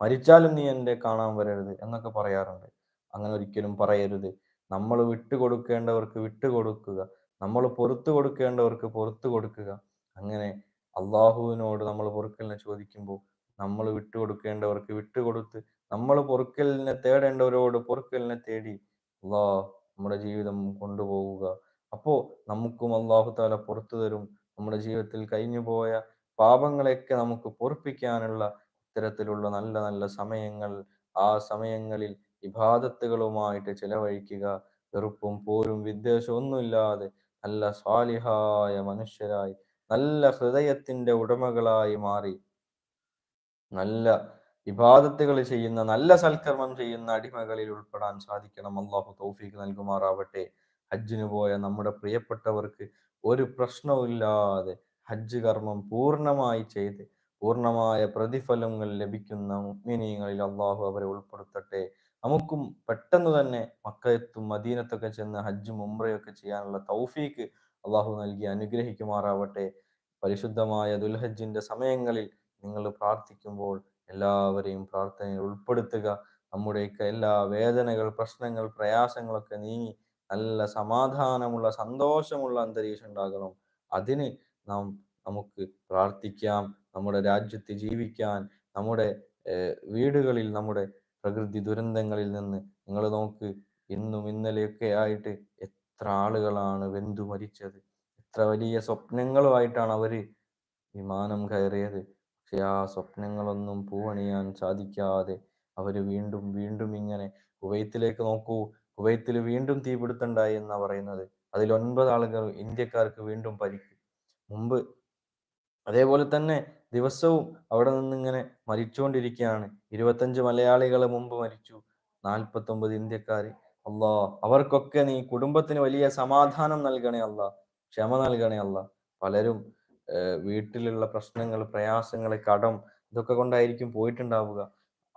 മരിച്ചാലും നീ എന്റെ കാണാൻ വരരുത് എന്നൊക്കെ പറയാറുണ്ട്. അങ്ങനെ ഒരിക്കലും പറയരുത്. നമ്മൾ വിട്ടുകൊടുക്കേണ്ടവർക്ക് വിട്ടുകൊടുക്കുക നമ്മൾ പുറത്തു കൊടുക്കേണ്ടവർക്ക് പുറത്തു കൊടുക്കുക. അങ്ങനെ അള്ളാഹുവിനോട് നമ്മൾ പൊറുക്കലിനെ ചോദിക്കുമ്പോൾ നമ്മൾ വിട്ടുകൊടുക്കേണ്ടവർക്ക് വിട്ടുകൊടുത്ത് നമ്മൾ പൊറുക്കലിനെ തേടേണ്ടവരോട് പൊറുക്കലിനെ തേടി അള്ളാ നമ്മുടെ ജീവിതം കൊണ്ടുപോവുക. അപ്പോൾ നമുക്കും അള്ളാഹു താല പുറത്തു തരും. നമ്മുടെ ജീവിതത്തിൽ കഴിഞ്ഞുപോയ പാപങ്ങളെയൊക്കെ നമുക്ക് പൊറപ്പിക്കാനുള്ള ഇത്തരത്തിലുള്ള നല്ല നല്ല സമയങ്ങൾ ആ സമയങ്ങളിൽ ഇബാദത്തുകളുമായിട്ട് ചിലവഴിക്കുക വെറുപ്പും പോരും വിദ്വേഷവും ഒന്നുമില്ലാതെ നല്ല സ്വാലിഹായ മനുഷ്യരായി നല്ല ഹൃദയത്തിന്റെ ഉടമകളായി മാറി നല്ല ഇബാദത്തുകൾ ചെയ്യുന്ന നല്ല സൽക്കർമ്മം ചെയ്യുന്ന അടിമകളിൽ ഉൾപ്പെടാൻ സാധിക്കണം. അള്ളാഹു തൗഫീഖ് നൽകുമാറാവട്ടെ. ഹജ്ജിന് പോയ നമ്മുടെ പ്രിയപ്പെട്ടവർക്ക് ഒരു പ്രശ്നവുമില്ലാതെ ഹജ്ജ് കർമ്മം പൂർണമായി ചെയ്ത് പൂർണമായ പ്രതിഫലങ്ങൾ ലഭിക്കുന്ന മുഗ്മിനീങ്ങളിൽ അള്ളാഹു അവരെ ഉൾപ്പെടുത്തട്ടെ. നമുക്കും പെട്ടെന്ന് തന്നെ മക്കയത്തും മദീനത്തൊക്കെ ചെന്ന് ഹജ്ജും ഉംറയൊക്കെ ചെയ്യാനുള്ള തൗഫീക്ക് അള്ളാഹു നൽകി അനുഗ്രഹിക്കുമാറാവട്ടെ. പരിശുദ്ധമായ ദുൽഹജ്ജിന്റെ സമയങ്ങളിൽ നിങ്ങൾ പ്രാർത്ഥിക്കുമ്പോൾ എല്ലാവരെയും പ്രാർത്ഥനയിൽ ഉൾപ്പെടുത്തുക. നമ്മുടെയൊക്കെ എല്ലാ വേദനകൾ പ്രശ്നങ്ങൾ പ്രയാസങ്ങളൊക്കെ നീങ്ങി നല്ല സമാധാനമുള്ള സന്തോഷമുള്ള അന്തരീക്ഷം ഉണ്ടാകണം. അതിന് നാം നമുക്ക് പ്രാർത്ഥിക്കാം നമ്മുടെ രാജ്യത്ത് ജീവിക്കാൻ നമ്മുടെ വീടുകളിൽ നമ്മുടെ പ്രകൃതി ദുരന്തങ്ങളിൽ നിന്ന് നിങ്ങൾ നോക്ക് ഇന്നും ഇന്നലെയൊക്കെ ആയിട്ട് എത്ര ആളുകളാണ് വെന്തു മരിച്ചത്. എത്ര വലിയ സ്വപ്നങ്ങളുമായിട്ടാണ് അവർ വിമാനം കയറിയത്. പക്ഷെ ആ സ്വപ്നങ്ങളൊന്നും പൂവണിയാൻ സാധിക്കാതെ അവർ വീണ്ടും വീണ്ടും ഇങ്ങനെ കുവൈത്തിലേക്ക് നോക്കൂ കുവൈത്തിൽ വീണ്ടും തീപിടുത്തുണ്ടായി എന്നാ പറയുന്നത്. അതിൽ ഒൻപത് ആളുകൾ ഇന്ത്യക്കാർക്ക് വീണ്ടും പരിക്ക് മുമ്പ്. അതേപോലെ തന്നെ ദിവസവും അവിടെ നിന്ന് ഇങ്ങനെ മരിച്ചുകൊണ്ടിരിക്കുകയാണ് ഇരുപത്തഞ്ച് മലയാളികൾ മുമ്പ് മരിച്ചു. നാൽപ്പത്തൊമ്പത് ഇന്ത്യക്കാർ അല്ലാ അവർക്കൊക്കെ നീ കുടുംബത്തിന് വലിയ സമാധാനം നൽകണേ അല്ല ക്ഷമ നൽകണേ അല്ല പലരും വീട്ടിലുള്ള പ്രശ്നങ്ങൾ പ്രയാസങ്ങൾ കടം ഇതൊക്കെ കൊണ്ടായിരിക്കും പോയിട്ടുണ്ടാവുക.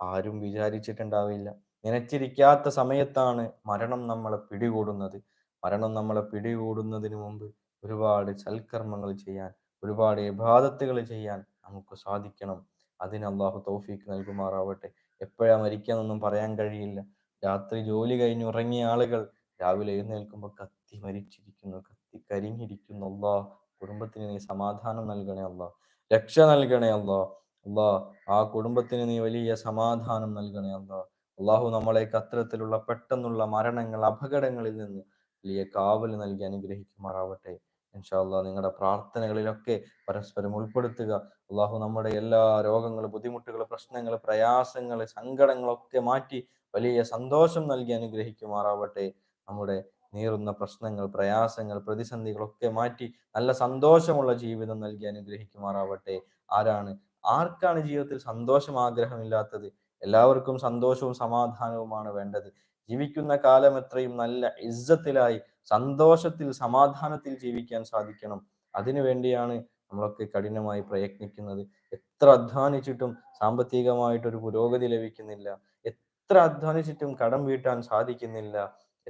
ആരും വിചാരിച്ചിട്ടുണ്ടാവില്ല. നനച്ചിരിക്കാത്ത സമയത്താണ് മരണം നമ്മളെ പിടികൂടുന്നത്. മരണം നമ്മളെ പിടികൂടുന്നതിന് മുമ്പ് ഒരുപാട് സൽക്കർമ്മങ്ങൾ ചെയ്യാൻ ഒരുപാട് ഇബാദത്തുകൾ ചെയ്യാൻ നമുക്ക് സാധിക്കണം. അതിന് അള്ളാഹു തൗഫീക്ക് നൽകുമാറാവട്ടെ. എപ്പോഴാ മരിക്കാന്നൊന്നും പറയാൻ കഴിയില്ല. രാത്രി ജോലി കഴിഞ്ഞ് ഉറങ്ങിയ ആളുകൾ രാവിലെ എഴുന്നേൽക്കുമ്പോൾ കത്തി മരിച്ചിരിക്കുന്നു കത്തി കരിഞ്ഞിരിക്കുന്നു. അള്ളാഹ് കുടുംബത്തിന് നീ സമാധാനം നൽകണേ അള്ളാഹ് രക്ഷ നൽകണേ അള്ളാഹ് അള്ളാഹ് ആ കുടുംബത്തിന് നീ വലിയ സമാധാനം നൽകണേ അള്ളാഹ് അള്ളാഹു നമ്മളെ അത്തരത്തിലുള്ള പെട്ടെന്നുള്ള മരണങ്ങൾ അപകടങ്ങളിൽ നിന്ന് വലിയ കാവൽ നൽകി അനുഗ്രഹിക്കുമാറാവട്ടെ. ഇൻഷാല്ലാ നിങ്ങളുടെ പ്രാർത്ഥനകളിലൊക്കെ പരസ്പരം ഉൾപ്പെടുത്തുക. അള്ളാഹു നമ്മുടെ എല്ലാ രോഗങ്ങൾ ബുദ്ധിമുട്ടുകൾ പ്രശ്നങ്ങൾ പ്രയാസങ്ങൾ സങ്കടങ്ങളൊക്കെ മാറ്റി വലിയ സന്തോഷം നൽകി അനുഗ്രഹിക്കുമാറാവട്ടെ. നമ്മുടെ നീറുന്ന പ്രശ്നങ്ങൾ പ്രയാസങ്ങൾ പ്രതിസന്ധികളൊക്കെ മാറ്റി നല്ല സന്തോഷമുള്ള ജീവിതം നൽകി അനുഗ്രഹിക്കുമാറാവട്ടെ. ആരാണ് ആർക്കാണ് ജീവിതത്തിൽ സന്തോഷം ആഗ്രഹമില്ലാത്തത് എല്ലാവർക്കും സന്തോഷവും സമാധാനവുമാണ് വേണ്ടത്. ജീവിക്കുന്ന കാലം എത്രയും നല്ല ഇസ്സത്തിലായി സന്തോഷത്തിൽ സമാധാനത്തിൽ ജീവിക്കാൻ സാധിക്കണം. അതിനു വേണ്ടിയാണ് നമ്മളൊക്കെ കഠിനമായി പ്രയത്നിക്കുന്നത്. എത്ര അധ്വാനിച്ചിട്ടും സാമ്പത്തികമായിട്ടൊരു പുരോഗതി ലഭിക്കുന്നില്ല. എത്ര അധ്വാനിച്ചിട്ടും കടം വീട്ടാൻ സാധിക്കുന്നില്ല.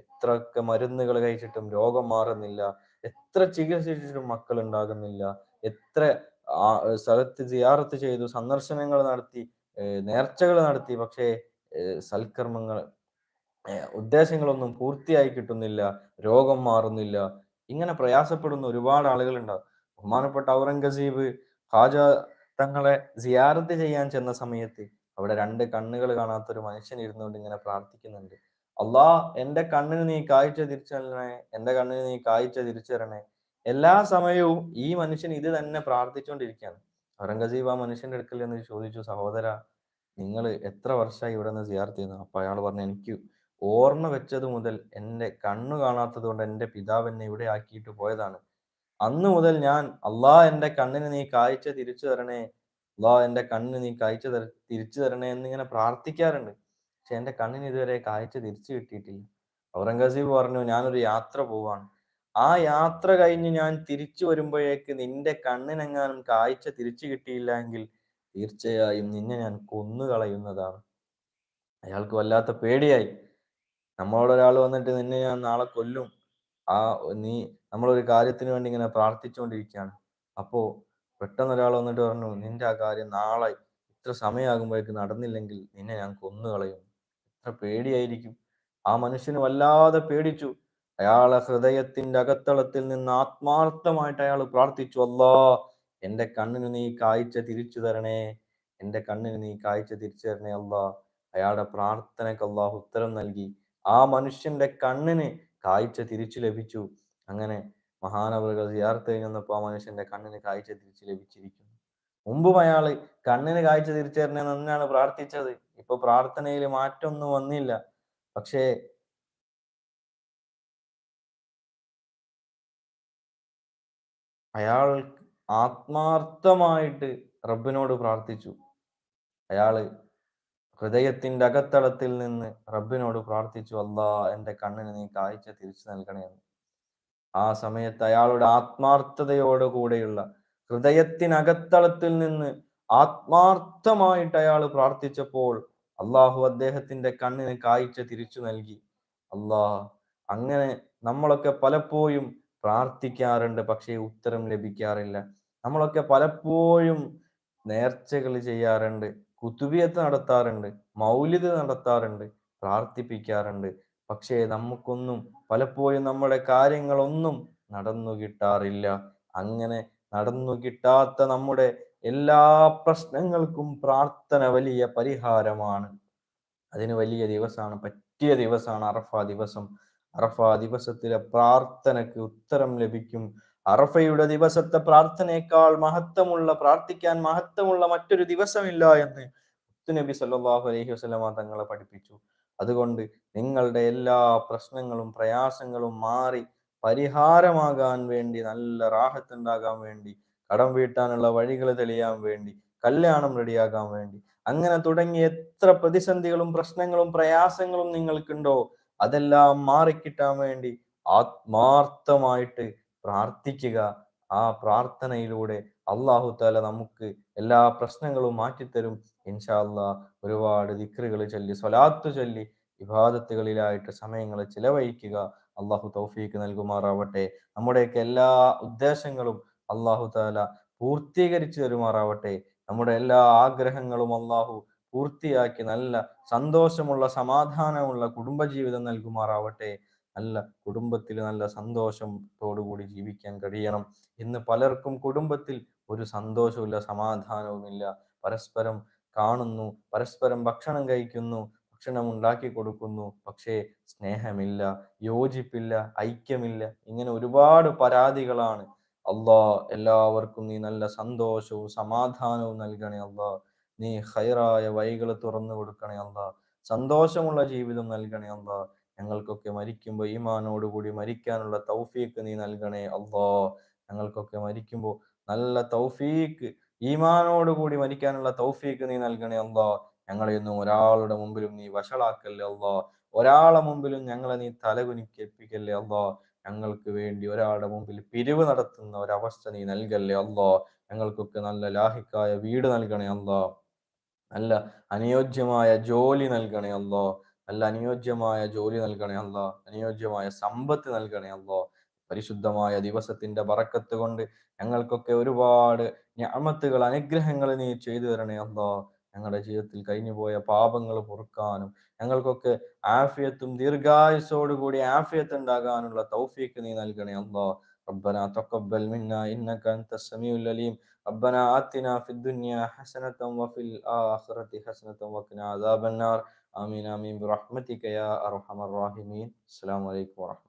എത്രയൊക്കെ മരുന്നുകൾ കഴിച്ചിട്ടും രോഗം മാറുന്നില്ല. എത്ര ചികിത്സിച്ചിട്ടും മക്കൾ ഉണ്ടാകുന്നില്ല എത്ര സ്ഥലത്ത് ജിയാറത്ത് ചെയ്തു സന്ദർശനങ്ങൾ നടത്തി നേർച്ചകൾ നടത്തി. പക്ഷേ സൽക്കർമ്മങ്ങൾ ഉദ്ദേശങ്ങളൊന്നും പൂർത്തിയായി കിട്ടുന്നില്ല രോഗം മാറുന്നില്ല ഇങ്ങനെ പ്രയാസപ്പെടുന്ന ഒരുപാട് ആളുകളുണ്ടാവും. ബഹുമാനപ്പെട്ട ഔറംഗസീബ് ഹാജ തങ്ങളെ സിയാറത്ത് ചെയ്യാൻ ചെന്ന സമയത്ത് അവിടെ രണ്ട് കണ്ണുകൾ കാണാത്ത ഒരു മനുഷ്യൻ ഇരുന്നുകൊണ്ട് ഇങ്ങനെ പ്രാർത്ഥിക്കുന്നുണ്ട്. അള്ളാ എന്റെ കണ്ണിന് നീ കാഴ്ച തിരിച്ചു എന്റെ കണ്ണിന് നീ കാഴ്ച തിരിച്ചു എല്ലാ സമയവും ഈ മനുഷ്യൻ ഇത് തന്നെ പ്രാർത്ഥിച്ചുകൊണ്ടിരിക്കുകയാണ്. ഔറംഗസീബ് ആ മനുഷ്യന്റെ അടുക്കൽ എന്ന് ചോദിച്ചു സഹോദര നിങ്ങൾ എത്ര വർഷമായി ഇവിടെ നിന്ന് സിയാർത്ത് ചെയ്യുന്നു? അപ്പൊ അയാൾ പറഞ്ഞു എനിക്ക് ഓർമ്മ വെച്ചത് മുതൽ എന്റെ കണ്ണു കാണാത്തത് കൊണ്ട് എന്റെ പിതാവ് എന്നെ ഇവിടെ ആക്കിയിട്ട് പോയതാണ്. അന്ന് മുതൽ ഞാൻ അള്ളാ എന്റെ കണ്ണിന് നീ കാഴ്ച തിരിച്ചു തരണേ. അള്ളാ എന്റെ കണ്ണിന് നീ കാഴ്ച തര തിരിച്ചു തരണേ എന്നിങ്ങനെ പ്രാർത്ഥിക്കാറുണ്ട്. പക്ഷെ എന്റെ കണ്ണിന് ഇതുവരെ കാഴ്ച തിരിച്ചു കിട്ടിയിട്ടില്ല. ഔറംഗസീബ് പറഞ്ഞു ഞാനൊരു യാത്ര പോവാണ്. ആ യാത്ര കഴിഞ്ഞ് ഞാൻ തിരിച്ചു വരുമ്പോഴേക്ക് നിന്റെ കണ്ണിനെങ്ങാനും കാഴ്ച തിരിച്ചു കിട്ടിയില്ല എങ്കിൽ തീർച്ചയായും നിന്നെ ഞാൻ കൊന്നുകളയുന്നതാണ്. അയാൾക്ക് വല്ലാത്ത പേടിയായി. നമ്മളോട് ഒരാൾ വന്നിട്ട് നിന്നെ ഞാൻ നാളെ കൊല്ലും. ആ നീ നമ്മളൊരു കാര്യത്തിന് വേണ്ടി ഇങ്ങനെ പ്രാർത്ഥിച്ചുകൊണ്ടിരിക്കുകയാണ്. അപ്പോ പെട്ടെന്ന് ഒരാൾ വന്നിട്ട് പറഞ്ഞു നിന്റെ ആ കാര്യം നാളെ ഇത്ര സമയമാകുമ്പോഴേക്ക് നടന്നില്ലെങ്കിൽ നിന്നെ ഞാൻ കൊന്നുകളയും. എത്ര പേടിയായിരിക്കും. ആ മനുഷ്യന് വല്ലാതെ പേടിച്ചു. അയാളെ ഹൃദയത്തിന്റെ അകത്തളത്തിൽ നിന്ന് ആത്മാർത്ഥമായിട്ട് അയാൾ പ്രാർത്ഥിച്ചു അല്ലാ എന്റെ കണ്ണിന് നീ കാഴ്ച തിരിച്ചു തരണേ. എന്റെ കണ്ണിന് നീ കാഴ്ച തിരിച്ചു തരണേ അല്ലാ. അയാളുടെ പ്രാർത്ഥനയ്ക്ക് അള്ളാഹു ഉത്തരം നൽകി. ആ മനുഷ്യന്റെ കണ്ണിന് കാഴ്ച തിരിച്ചു ലഭിച്ചു. അങ്ങനെ മഹാനവറുകൾ ജിയാർത്ത് കഴിഞ്ഞപ്പോൾ ആ മനുഷ്യന്റെ കണ്ണിന് കാഴ്ച തിരിച്ചു ലഭിച്ചിരിക്കുന്നു. മുമ്പും അയാൾ കണ്ണിന് കാഴ്ച തിരിച്ചു തരണേ തന്നെയാണ് പ്രാർത്ഥിച്ചത്. ഇപ്പൊ പ്രാർത്ഥനയിൽ മാറ്റമൊന്നും വന്നില്ല. പക്ഷേ അയാൾ ആത്മാർത്ഥമായിട്ട് റബ്ബിനോട് പ്രാർത്ഥിച്ചു. അയാൾ ഹൃദയത്തിന്റെ അകത്തളത്തിൽ നിന്ന് റബ്ബിനോട് പ്രാർത്ഥിച്ചു അല്ലാ എന്റെ കണ്ണിന് നീ കാഴ്ച തിരിച്ചു നൽകണേ എന്ന് ആ സമയത്ത് അയാളുടെ ആത്മാർത്ഥതയോടുകൂടെയുള്ള ഹൃദയത്തിനകത്തളത്തിൽ നിന്ന് ആത്മാർത്ഥമായിട്ട് അയാൾ പ്രാർത്ഥിച്ചപ്പോൾ അള്ളാഹു അദ്ദേഹത്തിന്റെ കണ്ണിന് കാഴ്ച തിരിച്ചു നൽകി. അള്ളാഹ് അങ്ങനെ നമ്മളൊക്കെ പലപ്പോഴും പ്രാർത്ഥിക്കാറുണ്ട് പക്ഷേ ഉത്തരം ലഭിക്കാറില്ല. നമ്മളൊക്കെ പലപ്പോഴും നേർച്ചകൾ ചെയ്യാറുണ്ട്. കുത്തുബിയത്ത് നടത്താറുണ്ട് മൗലിത് നടത്താറുണ്ട് പ്രാർത്ഥിപ്പിക്കാറുണ്ട്. പക്ഷേ നമുക്കൊന്നും പലപ്പോഴും നമ്മുടെ കാര്യങ്ങളൊന്നും നടന്നു കിട്ടാറില്ല. അങ്ങനെ നടന്നു കിട്ടാത്ത നമ്മുടെ എല്ലാ പ്രശ്നങ്ങൾക്കും പ്രാർത്ഥന വലിയ പരിഹാരമാണ്. അതിന് വലിയ ദിവസമാണ് പറ്റിയ ദിവസമാണ് അറഫ ദിവസം. അറഫ ദിവസത്തിലെ പ്രാർത്ഥനയ്ക്ക് ഉത്തരം ലഭിക്കും. അറഫയുടെ ദിവസത്തെ പ്രാർത്ഥനയേക്കാൾ മഹത്വമുള്ള പ്രാർത്ഥിക്കാൻ മഹത്വമുള്ള മറ്റൊരു ദിവസമില്ല എന്ന് നബി സല്ലല്ലാഹു അലൈഹി വസല്ലമ തങ്ങളെ പഠിപ്പിച്ചു. അതുകൊണ്ട് നിങ്ങളുടെ എല്ലാ പ്രശ്നങ്ങളും പ്രയാസങ്ങളും മാറി പരിഹാരമാകാൻ വേണ്ടി നല്ല റാഹത്തുണ്ടാകാൻ വേണ്ടി കടം വീട്ടാനുള്ള വഴികൾ തെളിയാൻ വേണ്ടി കല്യാണം റെഡിയാകാൻ വേണ്ടി അങ്ങനെ തുടങ്ങി എത്ര പ്രതിസന്ധികളും പ്രശ്നങ്ങളും പ്രയാസങ്ങളും നിങ്ങൾക്കുണ്ടോ? അതെല്ലാം മാറിക്കിട്ടാൻ വേണ്ടി ആത്മാർത്ഥമായിട്ട് പ്രാർത്ഥിക്കുക. ആ പ്രാർത്ഥനയിലൂടെ അള്ളാഹു താല നമുക്ക് എല്ലാ പ്രശ്നങ്ങളും മാറ്റിത്തരും. ഇൻഷാല്ല ഒരുപാട് ദിക്റുകൾ ചൊല്ലി സ്വലാത്തു ചൊല്ലി വിവാദത്തുകളിലായിട്ട് സമയങ്ങൾ ചിലവഴിക്കുക. അള്ളാഹു തൗഫീക്ക് നൽകുമാറാവട്ടെ. നമ്മുടെയൊക്കെ എല്ലാ ഉദ്ദേശങ്ങളും അള്ളാഹു താല പൂർത്തീകരിച്ചു തരുമാറാവട്ടെ. നമ്മുടെ എല്ലാ ആഗ്രഹങ്ങളും അള്ളാഹു പൂർത്തിയാക്കി നല്ല സന്തോഷമുള്ള സമാധാനമുള്ള കുടുംബജീവിതം നൽകുമാറാവട്ടെ. നല്ല കുടുംബത്തിൽ നല്ല സന്തോഷത്തോടുകൂടി ജീവിക്കാൻ കഴിയണം ഇന്ന് പലർക്കും കുടുംബത്തിൽ ഒരു സന്തോഷവുമില്ല സമാധാനവുമില്ല. പരസ്പരം കാണുന്നു പരസ്പരം ഭക്ഷണം കഴിക്കുന്നു ഭക്ഷണം ഉണ്ടാക്കി കൊടുക്കുന്നു പക്ഷേ സ്നേഹമില്ല യോജിപ്പില്ല ഐക്യമില്ല. ഇങ്ങനെ ഒരുപാട് പരാതികളാണ്. അള്ളാ എല്ലാവർക്കും നീ നല്ല സന്തോഷവും സമാധാനവും നൽകണേ അള്ളാ നീ ഹൈറായ വഴികൾ തുറന്നു കൊടുക്കണേ അള്ളാ സന്തോഷമുള്ള ജീവിതം നൽകണേ അള്ളാ ഞങ്ങൾക്കൊക്കെ മരിക്കുമ്പോൾ ഈമാനോടുകൂടി മരിക്കാനുള്ള തൗഫീക്ക് നീ നൽകണേ അള്ളാ. ഞങ്ങൾക്കൊക്കെ മരിക്കുമ്പോൾ നല്ല തൗഫീക്ക് ഈമാനോടുകൂടി മരിക്കാനുള്ള തൗഫീക്ക് നീ നൽകണേ അള്ളാ. ഞങ്ങളെയൊന്നും ഒരാളുടെ മുമ്പിലും നീ വഷളാക്കല്ലേ അള്ളാ. ഒരാളെ മുമ്പിലും ഞങ്ങളെ നീ തലകുനിക്കേൽപ്പിക്കല്ലേ അള്ളാ. ഞങ്ങൾക്ക് വേണ്ടി ഒരാളുടെ മുമ്പിൽ പിരിവ് നടത്തുന്ന ഒരവസ്ഥ നീ നൽകല്ലേ അള്ളാ. ഞങ്ങൾക്കൊക്കെ നല്ല ലാഹിക്കായ വീട് നൽകണേ അള്ളാ. നല്ല അനുയോജ്യമായ ജോലി നൽകണേ അല്ലോ നല്ല അനുയോജ്യമായ ജോലി നൽകണേ അല്ലോ അനുയോജ്യമായ സമ്പത്ത് നൽകണേ അല്ലോ പരിശുദ്ധമായ ദിവസത്തിന്റെ ബറക്കത്ത് കൊണ്ട് ഞങ്ങൾക്കൊക്കെ ഒരുപാട് ഞാമത്തുകൾ അനുഗ്രഹങ്ങൾ നീ ചെയ്തു തരണേ അല്ലോ ഞങ്ങളുടെ ജീവിതത്തിൽ കഴിഞ്ഞുപോയ പാപങ്ങൾ പൊറുക്കാനും ഞങ്ങൾക്കൊക്കെ ആഫിയത്തും ദീർഘായുസോടുകൂടി ആഫിയത്ത് ഉണ്ടാകാനുള്ള തൗഫീക്ക് നീ നൽകണേ അല്ലോ ربنا تقبل منا إنك أنت السميع العليم ربنا آتنا في الدنيا حسنة وفي الآخرة حسنة وقنا عذاب النار آمين آمين برحمتك يا أرحم الراحمين السلام عليكم ورحمة